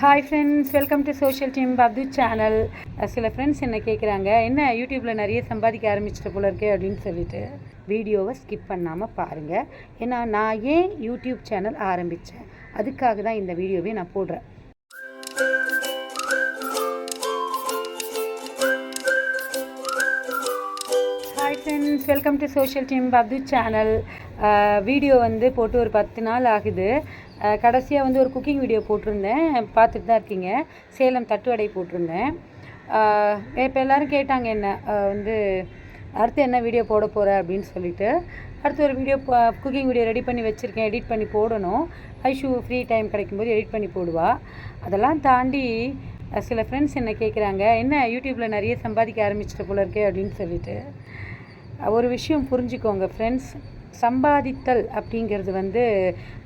Hi friends welcome to social team பப்து channel சில friends என்ன கேட்குறாங்க என்ன யூடியூப்பில் நிறைய சம்பாதிக்க ஆரம்பிச்சிட்ட போல இருக்கே அப்படின்னு சொல்லிட்டு வீடியோவை ஸ்கிப் பண்ணாமல் பாருங்கள் ஏன்னா நான் ஏன் யூடியூப் சேனல் ஆரம்பித்தேன் அதுக்காக தான் இந்த வீடியோவே நான் போடுறேன். Hi friends welcome to social team பப்து channel video வந்து போட்டு ஒரு பத்து நாள் ஆகுது. கடைசியாக வந்து ஒரு குக்கிங் வீடியோ போட்டிருந்தேன். பார்த்துட்டு தான் இருக்கீங்க. சேலம் தட்டுவடை போட்டிருந்தேன். இப்போ எல்லோரும் கேட்டாங்க என்ன? வந்து அடுத்து என்ன வீடியோ போட போகிற அப்படின்னு சொல்லிட்டு. அடுத்து ஒரு வீடியோ குக்கிங் வீடியோ ரெடி பண்ணி வச்சுருக்கேன். எடிட் பண்ணி போடணும். ஐஷு ஃப்ரீ டைம் கிடைக்கும்போது எடிட் பண்ணி போடுவா. அதெல்லாம் தாண்டி சில ஃப்ரெண்ட்ஸ் என்ன கேட்குறாங்க என்ன யூடியூப்பில் நிறைய சம்பாதிக்க ஆரம்பிச்சிட்ட போல இருக்கே அப்படின்னு சொல்லிட்டு. ஒரு விஷயம் புரிஞ்சுக்கோங்க ஃப்ரெண்ட்ஸ் சம்பாதித்தல் அப்படிங்கிறது வந்து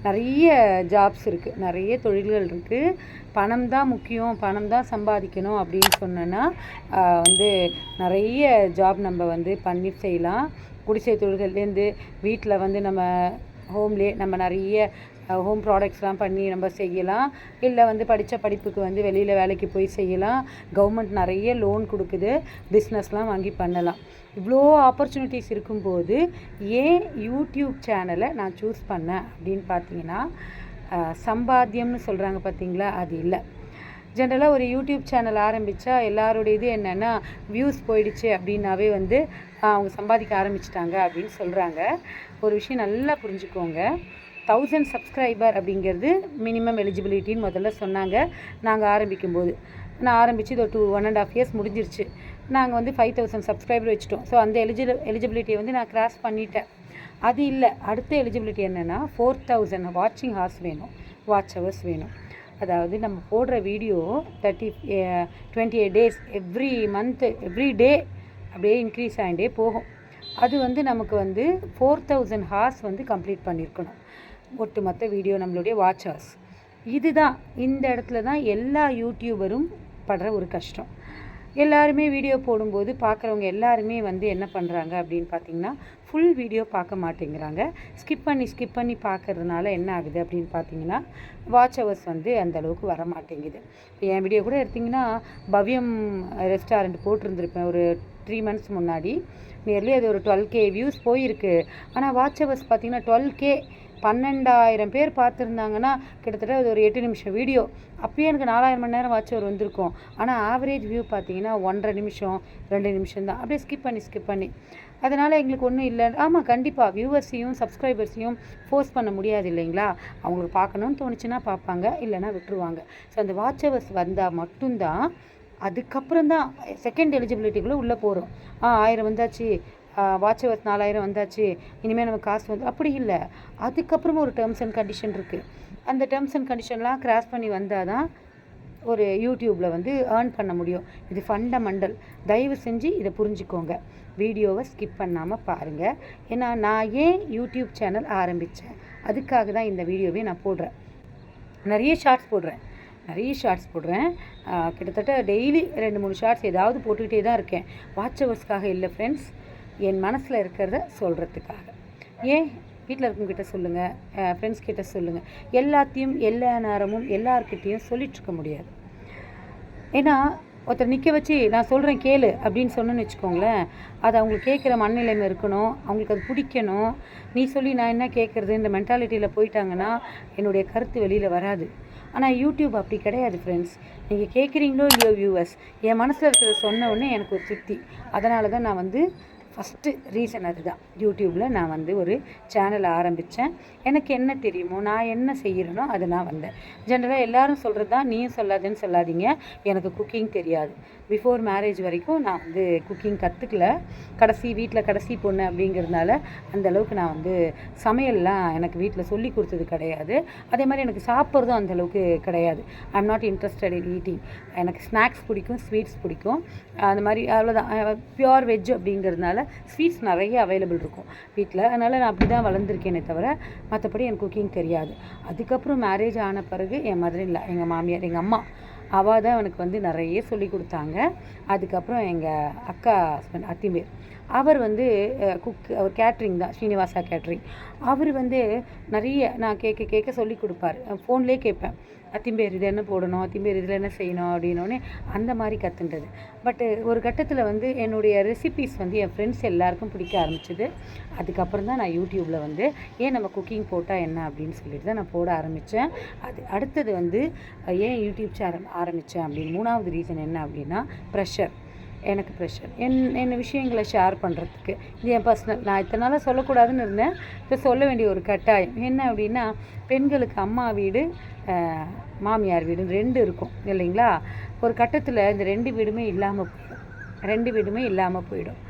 நிறைய ஜாப்ஸ் இருக்குது நிறைய தொழில்கள் இருக்குது பணம் தான் முக்கியம். பணம் தான் சம்பாதிக்கணும் அப்படின்னு சொன்னோன்னா வந்து நிறைய ஜாப் நம்ம வந்து பண்ணி செய்யலாம். குடிசை தொழில்கள்லேருந்து வீட்டில் வந்து நம்ம ஹோம்லேயே நம்ம நிறைய ஹோம் ப்ராடக்ட்ஸ்லாம் பண்ணி நம்ம செய்யலாம். இல்லை வந்து படித்த படிப்புக்கு வந்து வெளியில் வேலைக்கு போய் செய்யலாம். கவர்மெண்ட் நிறைய லோன் கொடுக்குது. பிஸ்னஸ்லாம் வாங்கி பண்ணலாம். இவ்வளோ ஆப்பர்ச்சுனிட்டிஸ் இருக்கும்போது ஏன் யூடியூப் சேனலை நான் சூஸ் பண்ணேன் அப்படின்னு பார்த்தீங்கன்னா சம்பாத்தியம்னு சொல்கிறாங்க பார்த்தீங்களா? அது இல்லை. ஜென்ரலாக ஒரு யூடியூப் சேனல் ஆரம்பித்தா எல்லாருடைய இது என்னென்னா வியூஸ் போயிடுச்சு அப்படின்னாவே வந்து அவங்க சம்பாதிக்க ஆரம்பிச்சிட்டாங்க அப்படின்னு சொல்கிறாங்க ஒரு விஷயம் நல்லா புரிஞ்சுக்கோங்க. தௌசண்ட் சப்ஸ்கிரைபர் அப்படிங்கிறது மினிமம் எலிஜிபிலிட்டின்னு முதல்ல சொன்னாங்க. நாங்கள் ஆரம்பிக்கும்போது. நான் ஆரம்பித்து இது ஒரு two one and half years முடிஞ்சிருச்சு. நாங்கள் வந்து ஃபைவ் தௌசண்ட் சப்ஸ்கிரைபர் வச்சுட்டோம். ஸோ அந்த எலிஜி எலிஜிபிலிட்டியை வந்து நான் கிராஸ் பண்ணிட்டேன். அது இல்லை. அடுத்த எலிஜிபிலிட்டி என்னென்னா ஃபோர் தௌசண்ட் வாட்சிங் ஹார்ஸ் வேணும். வாட்ச் ஹவர்ஸ் வேணும். அதாவது நம்ம போடுற video thirty twenty eight days every month every day அப்படியே இன்க்ரீஸ் ஆகிட்டே போகும். அது வந்து நமக்கு வந்து ஃபோர் தௌசண்ட் ஹார்ஸ் வந்து கம்ப்ளீட் பண்ணியிருக்கணும் ஒட்டுமொத்த வீடியோ நம்மளுடைய வாட்ச் ஹார்ஸ் இதுதான் இந்த இடத்துல தான் எல்லா யூடியூபரும் படுற ஒரு கஷ்டம். எல்லாருமே வீடியோ போடும்போது பார்க்குறவங்க எல்லாருமே வந்து என்ன பண்ணுறாங்க அப்படின்னு பார்த்தீங்கன்னா ஃபுல் வீடியோ பார்க்க மாட்டேங்கிறாங்க. ஸ்கிப் பண்ணி ஸ்கிப் பண்ணி பார்க்கறதுனால என்ன ஆகுது அப்படின்னு பார்த்தீங்கன்னா வாட்ச் ஹவர்ஸ் வந்து அந்த அளவுக்கு வர மாட்டேங்குது. இப்போ என் வீடியோ கூட எடுத்திங்கன்னா பவ்யம் ரெஸ்டாரண்ட் போட்டிருந்துருப்பேன். ஒரு த்ரீ மந்த்ஸ் முன்னாடி. நியர்லி அது ஒரு டுவெல் கே வியூஸ் போயிருக்கு. ஆனால் வாட்ச் ஹவர்ஸ் பார்த்தீங்கன்னா டுவெல் கே பன்னெண்டாயிரம் பேர் பார்த்துருந்தாங்கன்னா கிட்டத்தட்ட அது ஒரு எட்டு நிமிஷம் வீடியோ. அப்பயே எனக்கு நாலாயிரம் மணி நேரம் வாட்ச் அவர் வந்திருக்கும். ஆனால் ஆவரேஜ் வியூ பார்த்தீங்கன்னா ஒன்றரை நிமிஷம் ரெண்டு நிமிஷம் தான். அப்படியே ஸ்கிப் பண்ணி ஸ்கிப் பண்ணி. அதனால் எங்களுக்கு ஒன்றும் இல்லை. ஆமாம் கண்டிப்பாக வியூவர்ஸையும் சப்ஸ்கிரைபர்ஸையும் ஃபோர்ஸ் பண்ண முடியாது இல்லைங்களா? அவங்களுக்கு பார்க்கணும்னு தோணுச்சுன்னா பார்ப்பாங்க இல்லைன்னா விட்டுருவாங்க. ஸோ அந்த வாட்ச் அவர்ஸ் வந்தால் மட்டும்தான் அதுக்கப்புறம் தான் செகண்ட் எலிஜிபிலிட்டிக்குள்ளே உள்ளே போகிறோம் ஆ ஆயிரம் வந்தாச்சு. வாட்ச் ஹவர்ஸ் நாலாயிரம் வந்தாச்சு இனிமேல் நமக்கு காசு வந்து அப்படி இல்லை. அதுக்கப்புறமா ஒரு டேர்ம்ஸ் அண்ட் கண்டிஷன் இருக்குது அந்த டேர்ம்ஸ் அண்ட் கண்டிஷன்லாம் கிராஸ் பண்ணி வந்தால் தான் ஒரு யூடியூப்பில் வந்து ஏர்ன் பண்ண முடியும். இது ஃபண்டமெண்டல் தயவு செஞ்சு இதை புரிஞ்சுக்கோங்க. வீடியோவை ஸ்கிப் பண்ணாமல் பாருங்கள் ஏன்னா நான் ஏன் யூடியூப் சேனல் ஆரம்பித்தேன் அதுக்காக தான் இந்த வீடியோவே நான் போடுறேன். நிறைய ஷார்ட்ஸ் போடுறேன். நிறைய ஷார்ட்ஸ் போடுறேன். கிட்டத்தட்ட டெய்லி ரெண்டு மூணு ஷார்ட்ஸ் ஏதாவது போட்டுக்கிட்டே தான் இருக்கேன். வாட்ச் ஹவர்ஸ்க்காக இல்லை ஃப்ரெண்ட்ஸ் என் மனசில் இருக்கிறத சொல்கிறதுக்காக ஏன்? வீட்டில் இருக்கவங்ககிட்ட சொல்லுங்கள் ஃப்ரெண்ட்ஸ் கிட்ட சொல்லுங்கள் எல்லாத்தையும் எல்லா நேரமும் எல்லார்கிட்டேயும் சொல்லிகிட்ருக்க இருக்க முடியாது. ஏன்னா ஒருத்தர் நிற்க வச்சு நான் சொல்கிறேன் கேளு அப்படின்னு சொன்னேன்னு வச்சுக்கோங்களேன். அது அவங்களுக்கு கேட்குற மனநிலைமை இருக்கணும். அவங்களுக்கு அது பிடிக்கணும். நீ சொல்லி நான் என்ன கேட்குறது? இந்த மென்டாலிட்டியில் போயிட்டாங்கன்னா என்னுடைய கருத்து வெளியில் வராது. ஆனால் யூடியூப் அப்படி கிடையாது ஃப்ரெண்ட்ஸ் நீங்கள் கேட்குறீங்களோ இல்லையோ வியூவர்ஸ் என் மனசில் இருக்கிறத சொன்ன உடனே எனக்கு ஒரு திருப்தி. அதனால தான் நான் வந்து ஃபஸ்ட்டு ரீசன் அதுதான். யூடியூப்பில் நான் வந்து ஒரு சேனல் ஆரம்பித்தேன் எனக்கு என்ன தெரியுமோ நான் என்ன செய்கிறேனோ அது நான் வந்தேன். ஜென்ரலாக எல்லாரும் சொல்கிறது தான் நீயும் சொல்லாதுன்னு சொல்லாதீங்க. எனக்கு குக்கிங் தெரியாது. பிஃபோர் மேரேஜ் வரைக்கும் நான் வந்து குக்கிங் கற்றுக்கல கடைசி வீட்டில் கடைசி பொண்ணு அப்படிங்கிறதுனால அந்தளவுக்கு நான் வந்து சமையல்லாம் எனக்கு வீட்டில் சொல்லி கொடுத்தது கிடையாது. அதே மாதிரி எனக்கு சாப்பிட்றதும் அந்த அளவுக்கு கிடையாது. I am not interested in eating எனக்கு ஸ்நாக்ஸ் பிடிக்கும் ஸ்வீட்ஸ் பிடிக்கும். அந்த மாதிரி அவ்வளோதான் பியோர் வெஜ் அப்படிங்கிறதுனால ஸ்வீட்ஸ் நிறைய அவைலபிள் இருக்கும் வீட்டில் அதனால் நான் அப்படி தான் வளர்ந்துருக்கேனே தவிர மற்றபடி எனக்கு குக்கிங் தெரியாது. அதுக்கப்புறம் மேரேஜ் ஆன பிறகு என் மதுரை இல்லை எங்கள் மாமியார் எங்கள் அம்மா அவள் தான் எனக்கு வந்து நிறைய சொல்லி கொடுத்தாங்க. அதுக்கப்புறம் எங்கள் அக்கா ஹஸ்பண்ட் அத்திமேர். அவர் வந்து குக் அவர் கேட்ரிங் தான் ஸ்ரீனிவாசா கேட்ரிங். அவர் வந்து நிறைய நான் கேட்க கேட்க சொல்லி கொடுப்பாரு. ஃபோன்லேயே கேட்பேன். அத்திம்பேர் இது என்ன போடணும்? அத்திம்பேர் இதில் என்ன செய்யணும்? அப்படின்னோடனே அந்த மாதிரி கற்றுன்றது பட்டு ஒரு கட்டத்தில் வந்து என்னுடைய ரெசிபீஸ் வந்து என் ஃப்ரெண்ட்ஸ் எல்லாருக்கும் பிடிக்க ஆரம்பிச்சது. அதுக்கப்புறம் தான் நான் யூடியூப்பில் வந்து ஏன் நம்ம குக்கிங் போட்டால் என்ன அப்படின்னு சொல்லிட்டு தான் நான் போட ஆரம்பித்தேன் அது அடுத்தது வந்து ஏன் யூடியூப் சேனல் ஆரம்பித்தேன் அப்படின்னு மூணாவது ரீசன் என்ன அப்படின்னா ப்ரெஷர் எனக்கு ப்ரெஷர் என் என்ன விஷயங்களை ஷேர் பண்ணுறதுக்கு இது என் பர்சனல் நான் இத்தனை நாளாக சொல்லக்கூடாதுன்னு இருந்தேன். இப்போ சொல்ல வேண்டிய ஒரு கட்டாயம். என்ன அப்படின்னா பெண்களுக்கு அம்மா வீடு மாமியார் வீடு ரெண்டு இருக்கும் இல்லைங்களா? ஒரு கட்டத்தில் இந்த ரெண்டு வீடுமே இல்லாமல் போயிடும். ரெண்டு வீடுமே இல்லாமல் போயிடும்.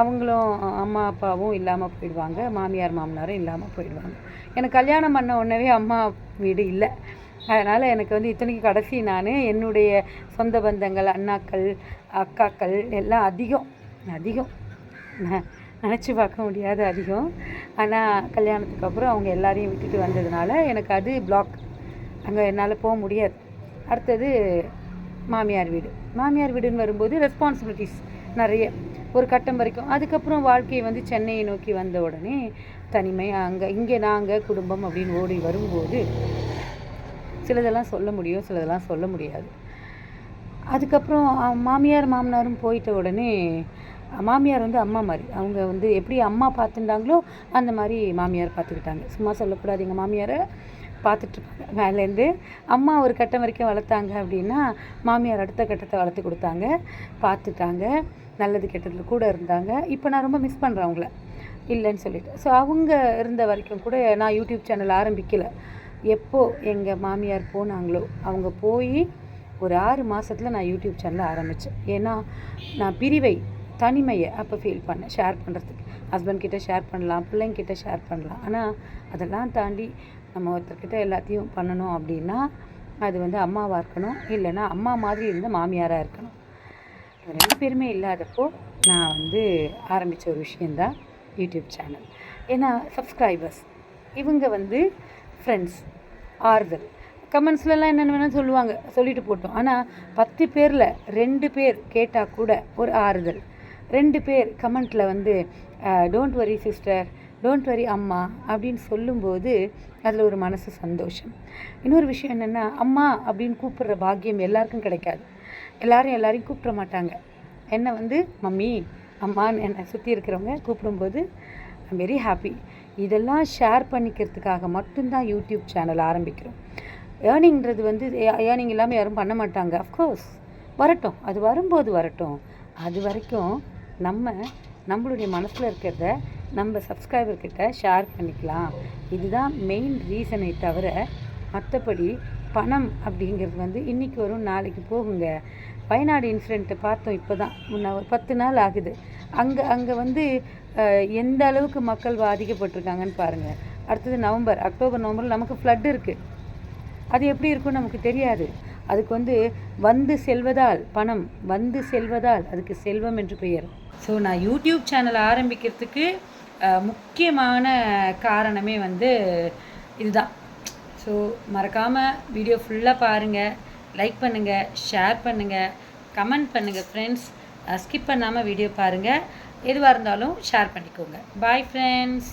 அவங்களும் அம்மா அப்பாவும் இல்லாமல் போயிடுவாங்க. மாமியார் மாமனாரும் இல்லாமல் போயிடுவாங்க. எனக்கு கல்யாணம் பண்ண உடனே அம்மா வீடு இல்லை. அதனால் எனக்கு வந்து இத்தனைக்கு கடைசி நான் என்னுடைய சொந்த பந்தங்கள் அண்ணாக்கள் அக்காக்கள் எல்லாம் அதிகம் அதிகம். நினச்சி பார்க்க முடியாது அதிகம். ஆனால் கல்யாணத்துக்கு அப்புறம் அவங்க எல்லாரையும் விட்டுட்டு வந்ததுனால எனக்கு அது பிளாக் அங்கே என்னால் போக முடியாது. அடுத்தது மாமியார் வீடு. மாமியார் வீடுன்னு வரும்போது ரெஸ்பான்சிபிலிட்டிஸ் நிறைய. ஒரு கட்டம் வரைக்கும். அதுக்கப்புறம் வாழ்க்கையை வந்து சென்னையை நோக்கி வந்த உடனே தனிமை அங்கே இங்கே நாங்கள் குடும்பம் அப்படின்னு ஓடி வரும்போது சிலதெல்லாம் சொல்ல முடியும் சிலதெல்லாம் சொல்ல முடியாது. அதுக்கப்புறம் மாமியார் மாமனாரும் போயிட்ட உடனே மாமியார் வந்து அம்மா மாதிரி. அவங்க வந்து எப்படி அம்மா பார்த்துட்டாங்களோ அந்த மாதிரி மாமியார் பார்த்துக்கிட்டாங்க. சும்மா சொல்லக்கூடாது எங்கள் மாமியாரை பார்த்துட்ருப்பாங்க. மேலேருந்து அம்மா ஒரு கட்டம் வரைக்கும் வளர்த்தாங்க அப்படின்னா மாமியார் அடுத்த கட்டத்தை வளர்த்து கொடுத்தாங்க பார்த்துட்டாங்க நல்லது கெட்டதில் கூட இருந்தாங்க. இப்போ நான் ரொம்ப மிஸ் பண்ணுறேன் அவங்கள. இல்லைன்னு சொல்லிட்டு. ஸோ அவங்க இருந்த வரைக்கும் கூட நான் யூடியூப் சேனல் ஆரம்பிக்கலை. எப்போ எங்கள் மாமியார் போனாங்களோ அவங்க போய் ஒரு ஆறு மாதத்தில் நான் யூடியூப் சேனல் ஆரம்பித்தேன் ஏன்னா நான் பிரிவை தனிமையை அப்போ ஃபீல் பண்ணேன். ஷேர் பண்ணுறதுக்கு ஹஸ்பண்ட் கிட்டே ஷேர் பண்ணலாம் பிள்ளைங்கிட்ட ஷேர் பண்ணலாம். ஆனால் அதெல்லாம் தாண்டி நம்ம ஒருத்தர்கிட்ட எல்லாத்தையும் பண்ணணும் அப்படின்னா அது வந்து அம்மாவாக இருக்கணும். இல்லைன்னா அம்மா மாதிரி இருந்த மாமியாராக இருக்கணும். ரெண்டு பேருமே இல்லாதப்போ நான் வந்து ஆரம்பித்த ஒரு விஷயந்தான் யூடியூப் சேனல் ஏன்னா சப்ஸ்கிரைபர்ஸ் இவங்க வந்து ஃப்ரெண்ட்ஸ் ஆறுதல். கமெண்ட்ஸ்லலாம் என்னென்ன வேணால் சொல்லுவாங்க சொல்லிட்டு போட்டோம். ஆனால் பத்து பேரில் ரெண்டு பேர் கேட்டால் கூட ஒரு ஆறுதல். ரெண்டு பேர் கமெண்ட்டில் வந்து don't worry sister don't worry அம்மா. அப்படின்னு சொல்லும்போது அதில் ஒரு மனசு சந்தோஷம். இன்னொரு விஷயம் என்னென்னா அம்மா அப்படின்னு கூப்பிட்ற பாக்கியம் எல்லாருக்கும் கிடைக்காது. எல்லாரும் எல்லாரையும் கூப்பிட மாட்டாங்க. என்னை வந்து மம்மி அம்மான்னு என்னை சுற்றி இருக்கிறவங்க கூப்பிடும்போது ஐம் வெரி ஹாப்பி இதெல்லாம் ஷேர் பண்ணிக்கிறதுக்காக மட்டும்தான் யூடியூப் சேனல் ஆரம்பிக்கிறோம். ஏர்னிங்கிறது வந்து ஏர்னிங் இல்லாமல் யாரும் பண்ண மாட்டாங்க. அஃப்கோர்ஸ் வரட்டும். அது வரும்போது வரட்டும். அது வரைக்கும் நம்ம நம்மளுடைய மனசில் இருக்கிறத நம்ம சப்ஸ்கிரைபர்கிட்ட ஷேர் பண்ணிக்கலாம். இதுதான் மெயின் ரீசனை தவிர மற்றபடி பணம் அப்படிங்கிறது வந்து இன்றைக்கி வரும் நாளைக்கு போகுங்க. வயநாடு இன்சிடெண்ட்டை பார்த்தோம் இப்போ தான் முன்ன ஒரு பத்து நாள் ஆகுது. அங்கே அங்கே வந்து எந்த அளவுக்கு மக்கள் பாதிக்கப்பட்டிருக்காங்கன்னு பாருங்கள் அடுத்தது நவம்பர் அக்டோபர் நவம்பரில் நமக்கு ஃப்ளட் இருக்குது அது எப்படி இருக்கும்னு நமக்கு தெரியாது. அதுக்கு வந்து வந்து செல்வதால் பணம் வந்து செல்வதால் அதுக்கு செல்வம் என்று பெயர். ஸோ நான் யூடியூப் சேனல் ஆரம்பிக்கிறதுக்கு முக்கியமான காரணமே வந்து இதுதான். ஸோ மறக்காமல் வீடியோ ஃபுல்லாக பாருங்கள் லைக் பண்ணுங்கள் ஷேர் பண்ணுங்கள் கமெண்ட் பண்ணுங்கள் ஃப்ரெண்ட்ஸ் ஸ்கிப் பண்ணாமல் வீடியோ பாருங்கள் எதுவாக இருந்தாலும் ஷேர் பண்ணிக்கோங்க. Bye friends